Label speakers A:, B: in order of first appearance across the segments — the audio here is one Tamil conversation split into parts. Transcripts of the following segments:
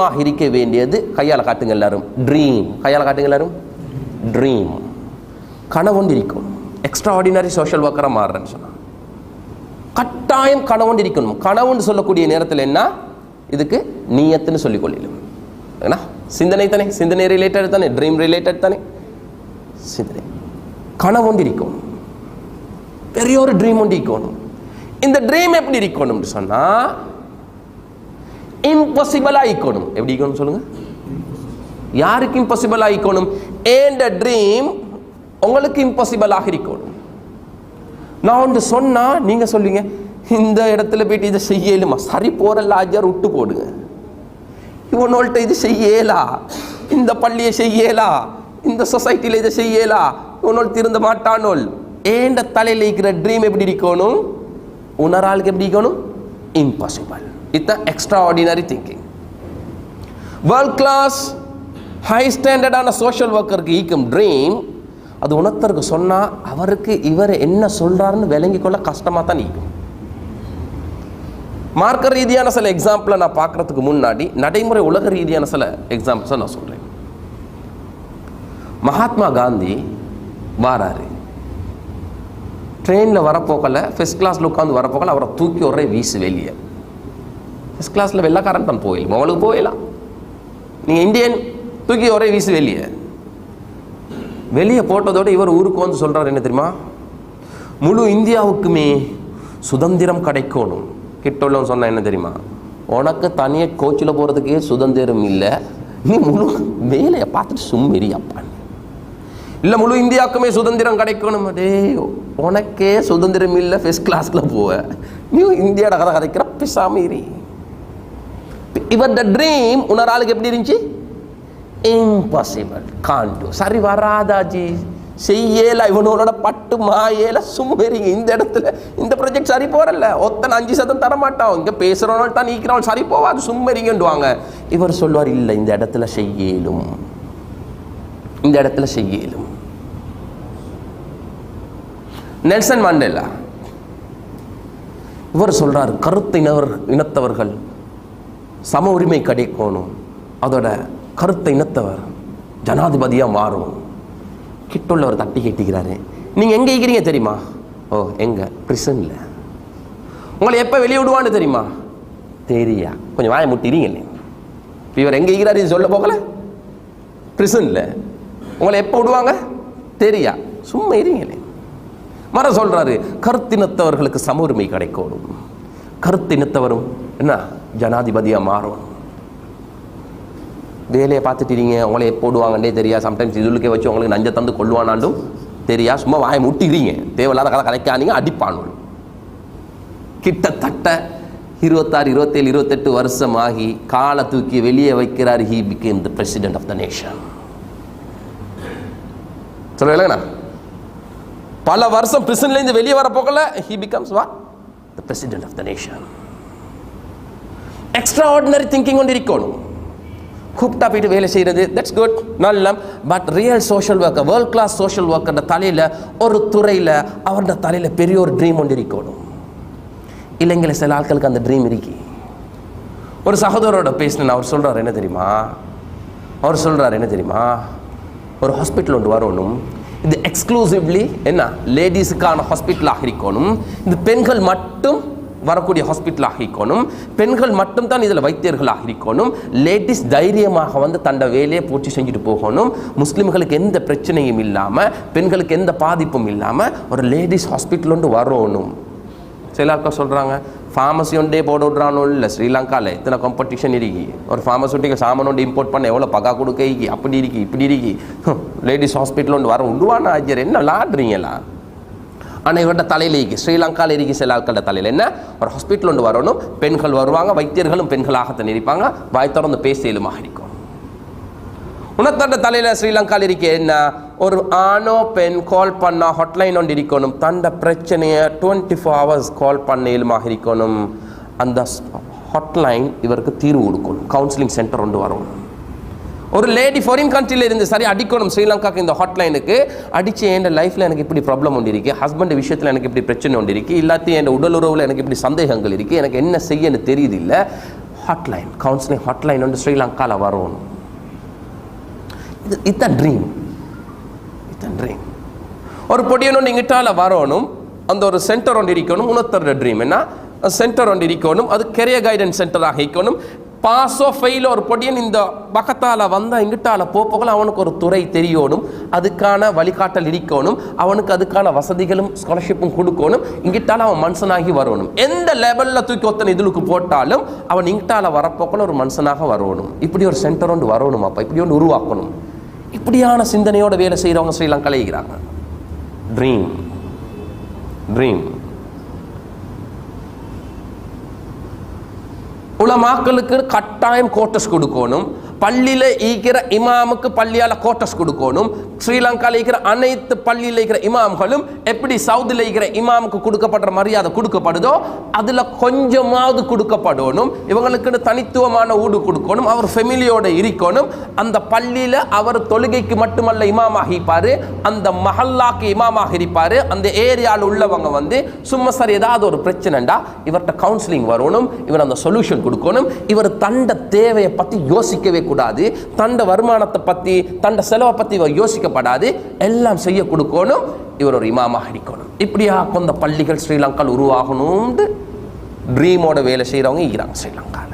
A: மாக இருக்க வேண்டியது கையால் காட்டுங்க எல்லாரும். ட்ரீம் கையால் காட்டுங்க எல்லாரும். ட்ரீம் கனவுண்டு இருக்கும். எக்ஸ்ட்ரா ஆர்டினரி சோஷியல் ஒர்க்கராக மாறுறேன்னு சொன்னா. கட்டாயம் கனவுண்டு இருக்கணும். கனவுன்னு சொல்லக்கூடிய நேரத்தில் என்ன? இதுக்கு நீயத்துன்னு சொல்லிக் கொள்ளிடும் ஏன்னா சிந்தனை தானே. சிந்தனை ரிலேட்டட் தானே. ட்ரீம் ரிலேட்டட் தானே. சிந்தனை. கனவுண்டு இருக்கும். பெரிய ஒரு ட்ரீம் ஒன்று இருக்கணும். இந்த ட்ரீம் எப்படி இருக்கணும்னு சொன்னா இம்பாசிபிள் ஆயிக்கணும் எப்படி இருக்கணும் சொல்லுங்க? யாருக்கு இம்பாசிபிள் ஆயிக்கணும் ஏண்ட ட்ரீம் உங்களுக்கு இம்பாசிபிள் ஆக இருக்கணும் நான் ஒன்று சொன்னா நீங்க சொல்லுவீங்க இந்த இடத்துல போயிட்டு இதை செய்யலுமா? சரி போறல்ல ஆஜார் விட்டு போடுங்க. இவனோல்ட்ட இது செய்யலா? இந்த பள்ளியை செய்யலா? இந்த சொசைட்டியில் இதை செய்யலா? இவனோள் திருந்த மாட்டானோல்? ஏண்ட தலையில் இருக்கிற ட்ரீம் எப்படி இருக்கணும்? உணராளுக்கு எப்படி இருக்கணும்? இம்பாசிபிள் இதான் extraordinary class, world class high ஸ்டாண்டர்டான social ஒர்க்கருக்கு ஈக்கும் dream அது உணர்த்தருக்கு சொன்னால் அவருக்கு இவர் என்ன சொல்கிறாருன்னு விளங்கி கொள்ள கஷ்டமாக தான் நீக்கும் மார்க்க ரீதியான சில எக்ஸாம்பிளை நான் பார்க்குறதுக்கு முன்னாடி நடைமுறை உலக ரீதியான சில எக்ஸாம்பிள்ஸை நான் சொல்கிறேன் மகாத்மா காந்தி வாராரு. ட்ரெயினில் வரப்போக்கல ஃபஸ்ட் கிளாஸில் உட்காந்து வரப்போக்கல அவரை தூக்கி ஒரே வீசு வெளியே. ஃபஸ்ட் கிளாஸில் வெள்ளக்காரன் தான் போயிடும் அவளுக்கு போயிடலாம் நீங்கள் இந்தியன் தூக்கி ஒரே வீசு வெளியே. வெளியே போட்டதோட இவர் ஊருக்கு வந்து சொல்கிறார் என்ன தெரியுமா? முழு இந்தியாவுக்குமே சுதந்திரம் கிடைக்கணும். கிட்ட உள்ளவன் சொன்ன என்ன தெரியுமா? உனக்கு தனியாக கோச்சில் போகிறதுக்கே சுதந்திரம் இல்லை. நீ முழு வேலையை பார்த்துட்டு சும்மெறி அப்பான் இல்லை முழு இந்தியாவுக்குமே சுதந்திரம் கிடைக்கணும். டே உனக்கே சுதந்திரம் இல்லை ஃபஸ்ட் கிளாஸில் போவ. நீ இந்தியாட கதை கதைக்கிற பிசாமீரி இவர் த ட்ரீம் உணராளுக்கு எப்படி இருந்துச்சு? இம்பாசிபிள் காண்டு. சரி வராதாஜி. செய்யல இவனோட பட்டு மாயேல சும்மேறிங்க இந்த இடத்துல இந்த ப்ராஜெக்ட் சரி போறல ஒத்தனை அஞ்சு சதம் தரமாட்டான். இங்க பேசுறவனால தான் நீக்கிறவன் சரி போவாது சும்மெறிங்கன்றுவாங்க இவர் சொல்வார் இல்லை இந்த இடத்துல செய்யலும். இந்த இடத்துல செய்யலும். நெல்சன் மண்டேலா இவர் சொல்றார் கருத்து இனவர் இனத்தவர்கள் சம உரிமை கிடைக்கணும். அதோட கருத்தை இனத்தவர் ஜனாதிபதியாக மாறும் கிட்டுள்ளவர் தட்டி கேட்டிக்கிறாரு நீங்கள் எங்கே இருக்கிறீங்க தெரியுமா? ஓ எங்கே? பிரிசனில் உங்களை எப்போ வெளியே விடுவான்னு தெரியுமா? தெரியா. கொஞ்சம் வாயை முட்டிறீங்களே இவர் எங்கே இருக்கிறாரு இது சொல்ல போகல? பிரிசனில் உங்களை எப்போ விடுவாங்க? தெரியா. சும்மா இருங்களே. மர சொல்கிறாரு கருத்தினத்தவர்களுக்கு சம உரிமை கிடைக்கணும். கருத்தினத்தவரும் என்ன? ஜனாதிபதியாக மாறும். வேலையை பார்த்துட்டீங்க உங்களை போடுவாங்கன்னே தெரியா சம்டைம்ஸ் இதுலுக்கே வச்சு உங்களுக்கு நஞ்சை தந்து கொள்வானாண்டும் தெரியா சும்மா வாயை முட்டிக்கிறீங்க. தேவையில்லாத கதை கலைக்காதீங்க அடிப்பானும் கிட்டத்தட்ட இருபத்தாறு இருபத்தேழு இருபத்தெட்டு வருஷம் ஆகி காலை தூக்கி வெளியே வைக்கிறார். He became the president of the nation சொல்லுங்களேண்ணா பல வருஷம் பிரிசன்லேருந்து வெளியே வர போகல. ஹி பிகம்ஸ் வா the president of the nation extraordinary thinking கொண்டு இருக்கணும் கூப்பிட்டா போயிட்டு வேலை செய்கிறது. தட்ஸ் குட் நல்ல. But real social worker world class social worker தலையில் ஒரு துறையில் அவரோட தலையில் பெரிய ஒரு ட்ரீம் ஒன்று இருக்கணும் இல்லைங்கள சில ஆட்களுக்கு அந்த ட்ரீம் இருக்கு. ஒரு சகோதரோட பேசினேன். அவர் சொல்கிறார் என்ன தெரியுமா? அவர் சொல்கிறார் என்ன தெரியுமா? ஒரு ஹாஸ்பிட்டல் ஒன்று வரணும். இது எக்ஸ்க்ளூசிவ்லி என்ன? லேடிஸுக்கான ஹாஸ்பிட்டலாக இருக்கணும். இந்த பெண்கள் மட்டும் வரக்கூடிய ஹாஸ்பிட்டலாக இருக்கணும். பெண்கள் மட்டும்தான் இதில் வைத்தியர்களாக இருக்கணும். லேடிஸ் தைரியமாக வந்து தண்ட வேலையை பூர்த்தி செஞ்சுட்டு போகணும். முஸ்லீம்களுக்கு எந்த பிரச்சனையும் இல்லாமல் பெண்களுக்கு எந்த பாதிப்பும் இல்லாமல் ஒரு லேடிஸ் ஹாஸ்பிட்டல் ஒன்று வரணும். சில ஆட்கள் சொல்கிறாங்க ஃபார்மசி ஒன்றே போட விட்றானோ இல்லை ஸ்ரீலங்காவில் எத்தனை காம்படிஷன் இருக்கி? ஒரு ஃபார்மசூட்டிக்கல் சாமான் ஒன்று இம்போர்ட் பண்ண எவ்வளோ பகா கொடுக்க அப்படி இருக்கி இப்படி இருக்கி. லேடிஸ் ஹாஸ்பிட்டல் ஒன்று வர உண்டுவான ஆஜர் என்ன விளாடுறீங்களா ஆனால் இவர்கிட்ட தலையில் இருக்கு. ஸ்ரீலங்காவில் இருக்கு சில ஆட்களோட தலையில். என்ன? ஒரு ஹாஸ்பிட்டல் ஒன்று வரணும். பெண்கள் வருவாங்க வைத்தியர்களும் பெண்களாகத்தான் இருப்பாங்க. வாய் திறந்து பேசியலுமாக இருக்கும் உனத்தண்ட தலையில் ஸ்ரீலங்காவில் இருக்க. என்ன? ஒரு ஆணோ பெண் கால் பண்ணா ஹாட்லைன் ஒன்று இருக்கணும். தண்ட பிரச்சனையை டுவெண்ட்டி ஃபோர் ஹவர்ஸ் கால் பண்ணலுமாக இருக்கணும் அந்த ஹாட்லைன் இவருக்கு தீர்வு கொடுக்கணும். கவுன்சிலிங் சென்டர் ஒன்று வரணும். ஒரு லேடி ஃபாரின் கண்ட்ரியில் இருந்து சரி அடிக்கணும். ஸ்ரீலங்காக்கு இந்த ஹாட்லைனுக்கு அடித்து என் லைஃப்பில் எனக்கு இப்படி ப்ராப்ளம் ஒன்று இருக்குது ஹஸ்பண்ட் விஷயத்தில் எனக்கு இப்படி பிரச்சனை ஒன்று இருக்குது இல்லாத்தையும் என் உடல் உறவில் எனக்கு இப்படி சந்தேகங்கள் இருக்குது எனக்கு என்ன செய்யன்னு தெரியுது இல்லை ஹாட்லைன் கவுன்சிலிங் ஹாட்லைன் வந்து ஸ்ரீலங்காவில் வரணும். இது இதுதான் ட்ரீம் இதுதான் ட்ரீம் ஒரு பொடியன் ஒன்று இங்கிட்டால வரணும். அந்த ஒரு சென்டர் ஒன்று இருக்கணும். உணர்த்துற ட்ரீம் என்ன? சென்டர் ஒன்று இருக்கணும். அது கெரியர் கைடன்ஸ் சென்டராக இருக்கணும். பாஸோ ஃபெயிலோ ஒரு பொடியன் இந்த பக்கத்தால் வந்தால் இங்கிட்டால போப்போகல அவனுக்கு ஒரு துறை தெரியணும் அதுக்கான வழிகாட்டல் இருக்கணும் அவனுக்கு அதுக்கான வசதிகளும் ஸ்காலர்ஷிப்பும் கொடுக்கணும் இங்கிட்டால அவன் மனுஷனாகி வரணும். எந்த லெவலில் தூக்கி ஒத்தனை இதுலுக்கு போட்டாலும் அவன் இங்கிட்டால வரப்போக்கல ஒரு மனுஷனாக வரணும். இப்படி ஒரு சென்டர் ஒன்று வரணும் அப்போ இப்படி ஒன்று உருவாக்கணும். இப்படியான சிந்தனையோட வேலை செய்கிறவங்க ஸ்ரீலங்கா இருக்கிறாங்க ட்ரீம் ட்ரீம் உலமாக்களுக்கு கட்டாயம் கோட்டஸ் கொடுக்கணும். பள்ளியில் ஈக்கிற இமாமுக்கு பள்ளியால் கோட்டஸ் கொடுக்கணும். ஸ்ரீலங்காவில் இருக்கிற அனைத்து பள்ளியில் இருக்கிற இமாம்களும் எப்படி சவுதியில் இருக்கிற இமாமுக்கு கொடுக்கப்படுற மரியாதை கொடுக்கப்படுதோ அதில் கொஞ்சமாவது கொடுக்கப்படணும். இவங்களுக்குன்னு தனித்துவமான ஊடு கொடுக்கணும். அவர் ஃபெமிலியோட இருக்கணும். அந்த பள்ளியில் அவர் தொழுகைக்கு மட்டுமல்ல இமாமாக இருப்பார் அந்த மஹல்லாக்கு இமாமாக இருப்பார் அந்த ஏரியாவில் உள்ளவங்க வந்து சும்மா சார் ஏதாவது ஒரு பிரச்சனைண்டா? இவர்கிட்ட கவுன்சிலிங் வரணும். இவர் அந்த சொல்யூஷன் கொடுக்கணும். இவர் தண்ட தேவையை பற்றி யோசிக்கவே கூடாது. தண்ட வருமானத்தை பற்றி தண்ட செலவை பற்றி இவர் யோசிக்கப்படாது. எல்லாம் செய்ய கொடுக்கணும். இவர் ஒரு இமாமாக இருக்கணும் இப்படியா கொந்த பள்ளிகள் ஸ்ரீலங்காவில் உருவாகணும்னு ட்ரீமோட வேலை செய்கிறவங்க இருக்கிறாங்க ஸ்ரீலங்காவில்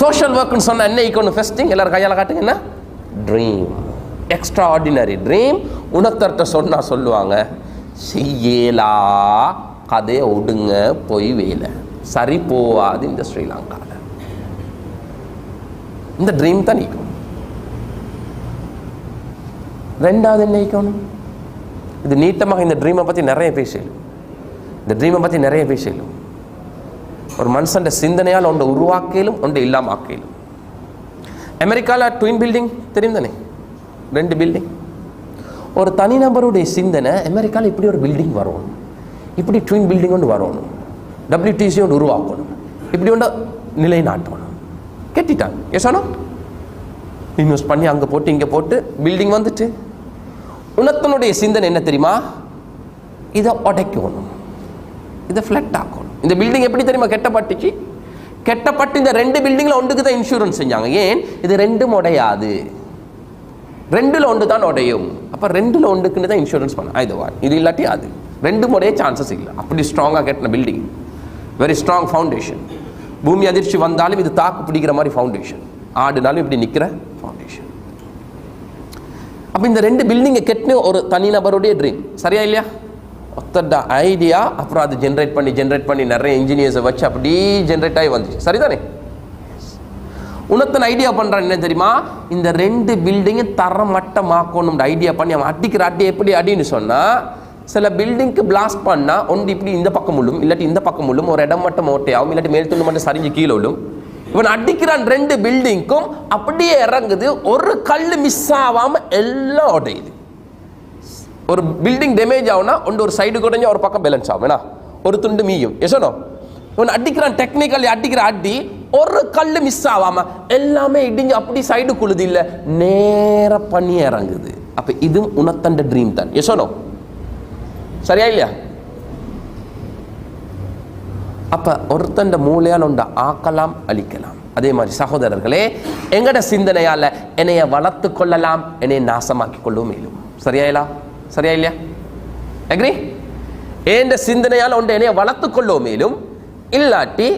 A: சோஷியல் ஒர்க்னு சொன்ன என்ன ஈக்கணும் ஃபெஸ்டிங் எல்லாரும் கையால் காட்டுங்க என்ன? ட்ரீம் எக்ஸ்ட்ரா ஆர்டினரி ட்ரீம் உணத்தர்கிட்ட சொன்னால் சொல்லுவாங்க செய்யலா கதையை ஒடுங்க போய் வேலை. சரி போவாது இந்த ஸ்ரீலங்காவில் இந்த ட்ரீம் தான் நீக்கும் ரெண்டாவது என்ன நீக்கணும்? இது நீட்டமாக இந்த ட்ரீமை பற்றி நிறைய பேசலும் இந்த ட்ரீமை பற்றி நிறைய பேசலும் ஒரு மனுஷன் சிந்தனையால் ஒன்றை உருவாக்கலும் ஒன்றை இல்லாமல் ஆக்கலும் அமெரிக்காவில் ட்வின் பில்டிங் தெரியும் தானே ரெண்டு பில்டிங் ஒரு தனிநபருடைய சிந்தனை அமெரிக்காவில் இப்படி ஒரு பில்டிங் வரணும். இப்படி ட்வின் பில்டிங் ஒன்று வரணும். டபிள்யூடிசி ஒன்று உருவாக்கணும். இப்படி ஒன்று நிலைநாட்டணும். கெட்டிட்டாங்க. ஏசானோ இன்வெஸ்ட் பண்ணி அங்கே போட்டு இங்கே போட்டு பில்டிங் வந்துட்டு. உனத்தனுடைய சிந்தனை என்ன தெரியுமா? இதை உடைக்கணும். இதை ஃப்ளட் ஆக்கணும். இந்த பில்டிங் எப்படி தெரியுமா? கெட்டப்பட்டுச்சு. கெட்டப்பட்டு இந்த ரெண்டு பில்டிங்கில் ஒன்றுக்கு தான் இன்சூரன்ஸ் செஞ்சாங்க. ஏன்? இது ரெண்டும் உடையாது. ரெண்டில் ஒன்று தான் உடையும். அப்போ ரெண்டில் ஒன்றுக்குன்னு தான் இன்சூரன்ஸ் பண்ண. இது வா இது இல்லாட்டி அது. ரெண்டு உடைய சான்சஸ் இல்லை. அப்படி ஸ்ட்ராங்காக கட்டின பில்டிங் வெரி ஸ்ட்ராங் ஃபவுண்டேஷன் பூமி அதிர்ச்சி வந்தாலும் இது தாக்கு பிடிக்கிற மாதிரி ஃபவுண்டேஷன் ஆடுனாலும் இப்படி நிற்கிற ஃபவுண்டேஷன் அப்போ இந்த ரெண்டு பில்டிங்கை கெட்டின ஒரு தனிநபருடைய ட்ரீம் சரியா இல்லையா? ஒத்தட ஐடியா அப்புறம் அது ஜென்ரேட் பண்ணி ஜென்ரேட் பண்ணி நிறைய இன்ஜினியர்ஸை வச்சு அப்படியே ஜென்ரேட் ஆகி வந்துச்சு. சரிதானே? உனத்தன் ஐடியா பண்ணுறான் என்ன தெரியுமா? இந்த ரெண்டு பில்டிங்கை தரமட்டமாக்கணும் ஐடியா பண்ணி அவன் அடிக்கிற அடி எப்படி அடின்னு சொன்னால் சில பில்டிங்க்கு பிளாஸ்ட் பண்ணால் ஒன்று இப்படி இந்த பக்கம் உள்ளும் இல்லாட்டி இந்த பக்கம் உள்ளும் ஒரு இடம் மட்டும் ஓட்டையாகும் இல்லாட்டி மேல் துண்டு மட்டும் சரிஞ்சு கீழே உள்ளும். இவன் அடிக்கிறான் ரெண்டு பில்டிங்க்கும் அப்படியே இறங்குது ஒரு கல் மிஸ் ஆகாமல் எல்லாம் உடையுது ஒரு பில்டிங் டேமேஜ் ஆகுனா ஒன்று ஒரு சைடு குறைஞ்சா ஒரு பக்கம் பேலன்ஸ் ஆகும் வேணா? ஒரு துண்டு மீயும். எசனோ இவன் அடிக்கிறான் டெக்னிக்கலி அடிக்கிற அடி ஒரு கல் மிஸ் ஆகாம எல்லாமே இடிஞ்சு அப்படி சைடு குழுது இல்லை நேர பண்ணி இறங்குது. அப்போ இதுவும் உனத்தண்ட ட்ரீம் தான். எசனோ சரியா இல்லையா? அப்போ ஒருத்தண்ட மூளையால் ஒன்றை ஆக்கலாம் அழிக்கலாம். அதே மாதிரி சகோதரர்களே எங்கட சிந்தனையால் என்னைய வளர்த்து கொள்ளலாம் என்னை நாசமாக்கி கொள்ளவும் மேலும். சரியாயிலா சரியா இல்லையா? அக்ரி ஏண்ட சிந்தனையால் ஒன்று என்னைய வளர்த்து கொள்ளவும் மேலும் இல்லாட்டி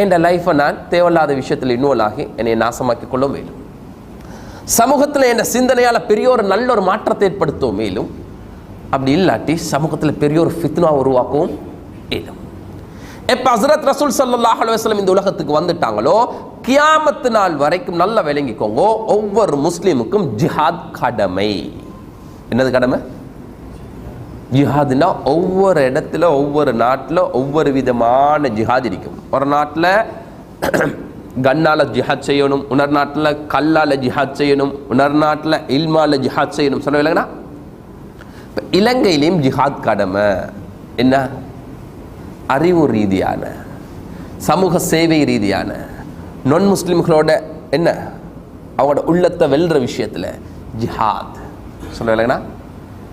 A: என் லைஃப்பை நான் தேவையில்லாத விஷயத்தில் இன்வால்வ் ஆகி என்னை நாசமாக்கி கொள்ளவும் மேலும். சமூகத்தில் என் சிந்தனையால் பெரிய ஒரு நல்ல ஒரு மாற்றத்தை ஏற்படுத்தவும் மேலும் அப்படி இல்லாட்டி சமூகத்தில் பெரிய ஒரு ஃபித்னா உருவாக்கவும் இயலும் எப்போ ஹசரத் ரசூல் சல்லாஹ் அலுவலம் இந்த உலகத்துக்கு வந்துட்டாங்களோ கியாமத்து நாள் வரைக்கும் நல்லா விளங்கிக்கோங்க ஒவ்வொரு முஸ்லீமுக்கும் ஜிஹாத் கடமை. என்னது கடமை? ஜிஹாதுனா ஒவ்வொரு இடத்துல ஒவ்வொரு நாட்டில் ஒவ்வொரு விதமான ஜிஹாத் இருக்கும். ஒரு நாட்டில் கண்ணால் ஜிஹாத் செய்யணும் உணர் நாட்டில் கல்லால் ஜிஹாத் செய்யணும் உணர் நாட்டில் இல்மால ஜிஹாத் செய்யணும். சொல்ல இல்லைங்கண்ணா இப்போ இலங்கையிலையும் ஜிஹாத் கடமை. என்ன? அறிவு ரீதியான சமூக சேவை ரீதியான நான் முஸ்லீம்களோட என்ன? அவங்களோட உள்ளத்தை வெல்ற விஷயத்தில் ஜிஹாத். சொல்லலைங்கண்ணா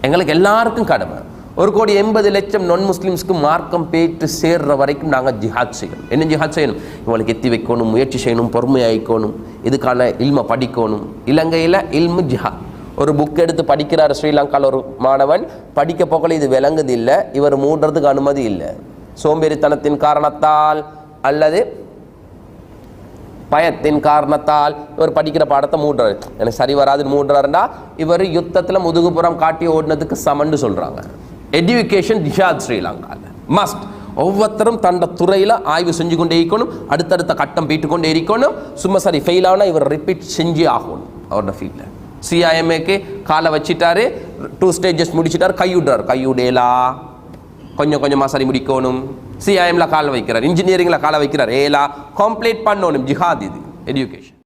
A: எங்களுக்கு எல்லாருக்கும் கடமை. ஒரு கோடி எண்பது லட்சம் நான் முஸ்லீம்ஸ்க்கு மார்க்கம் பேட்டு சேர்ற வரைக்கும் நாங்கள் ஜிஹாத் செய்யணும். என்ன ஜிஹாத் செய்யணும்? இவங்களுக்கு எத்தி வைக்கணும் முயற்சி செய்யணும் பொறுமையாயிக்கணும் இதுக்கான இல்மை படிக்கணும். இலங்கையில் இல்மு ஜிஹாத். ஒரு புக் எடுத்து படிக்கிறார் ஸ்ரீலங்காவில் ஒரு மாணவன். படிக்க போக்கல இது விளங்குது இல்லை. இவர் மூடுறதுக்கு அனுமதி இல்லை. சோம்பேறித்தனத்தின் காரணத்தால் அல்லது பயத்தின் காரணத்தால் இவர் படிக்கிற பாடத்தை மூடுறாரு எனக்கு சரி வராதுன்னு மூடுறாருன்னா இவர் யுத்தத்தில் முதுகுப்புறம் காட்டி ஓடினதுக்கு சமன்னு சொல்கிறாங்க எஜுகேஷன் ஜிஹாத் ஸ்ரீலங்காவில் மஸ்ட் ஒவ்வொருத்தரும் தண்ட துறையில் ஆய்வு செஞ்சு கொண்டே இருக்கணும். அடுத்தடுத்த கட்டம் போயிட்டு கொண்டே இருக்கணும். சும்மா சரி ஃபெயில் ஆனால் இவர் ரிப்பீட் செஞ்சே ஆகணும். அவரோட ஃபீல்டில் சிஐஎம்ஏக்கு காலை வச்சிட்டாரு டூ ஸ்டேஜஸ் முடிச்சிட்டாரு கைவிடுறாரு கையுடேலா கொஞ்சம் கொஞ்சமாக சரி முடிக்கணும். சிஐஎம்ல காலை வைக்கிறார். இன்ஜினியரிங்கில் காலை வைக்கிறார். ஏலா. கம்ப்ளீட் பண்ணணும். ஜிஹாத் இது. எஜுகேஷன்